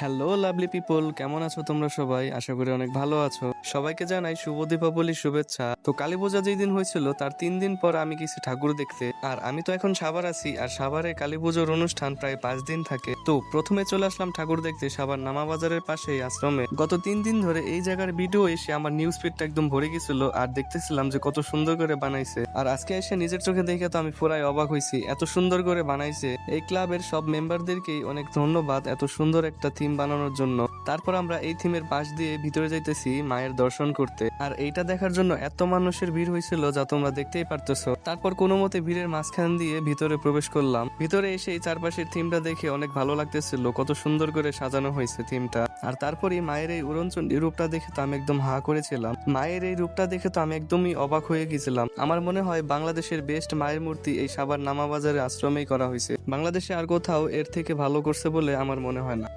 Hello lovely people কেমন আছো তোমরা সবাই? আশা করি অনেক ভালো আছো। সবাইকে জানাই শুভ দীপাবলির শুভেচ্ছা। তো কালী পূজা যেই দিন হয়েছিল, তার তিন দিন পর আমি গেছি ঠাকুর দেখতে। আর আমি তো এখন সাভার আছি, আর সাভারে কালী পুজোর অনুষ্ঠান প্রায় পাঁচ দিন থাকে। তো প্রথমে চলে আসলাম ঠাকুর দেখতে সাভার নামা বাজারের পাশে আশ্রমে। গত তিন দিন ধরে এই জায়গার ভিডিও এসে আমার নিউজ ফিডটা একদম ভরে গেছিল, আর দেখতেছিলাম যে কত সুন্দর করে বানাইছে। আর আজকে এসে নিজের চোখে দেখে তো আমি পুরাই অবাক হয়েছি এত সুন্দর করে বানাইছে। এই ক্লাবের সব মেম্বারদেরকেই অনেক ধন্যবাদ, এত সুন্দর একটা থিম বানানোর জন্য। তারপর আমরা এই থিমের পাশ দিয়ে ভিতরে যাইতেছি মায়ের দর্শন করতে। আর এইটা দেখার জন্য এত মানুষের ভিড় হয়েছিল যা তোমরা দেখতেই পারতেছো। তারপর কোনো মতে ভিড়ের মাঝখান দিয়ে ভিতরে প্রবেশ করলাম। ভিতরে এসে এই চারপাশের থিমটা দেখে অনেক ভালো লাগতেছিল, কত সুন্দর করে সাজানো হয়েছে থিমটা। আর তারপরে মায়ের এই উড়নচণ্ডী রূপটা দেখে তো আমি একদম হা করেছিলাম। মায়ের এই রূপটা দেখে তো আমি একদমই অবাক হয়ে গেছিলাম। আমার মনে হয় বাংলাদেশের বেস্ট মায়ের মূর্তি এই সাবার নামাবাজারে আশ্রমেই করা হয়েছে। বাংলাদেশে আর কোথাও এর থেকে ভালো করছে বলে আমার মনে হয় না।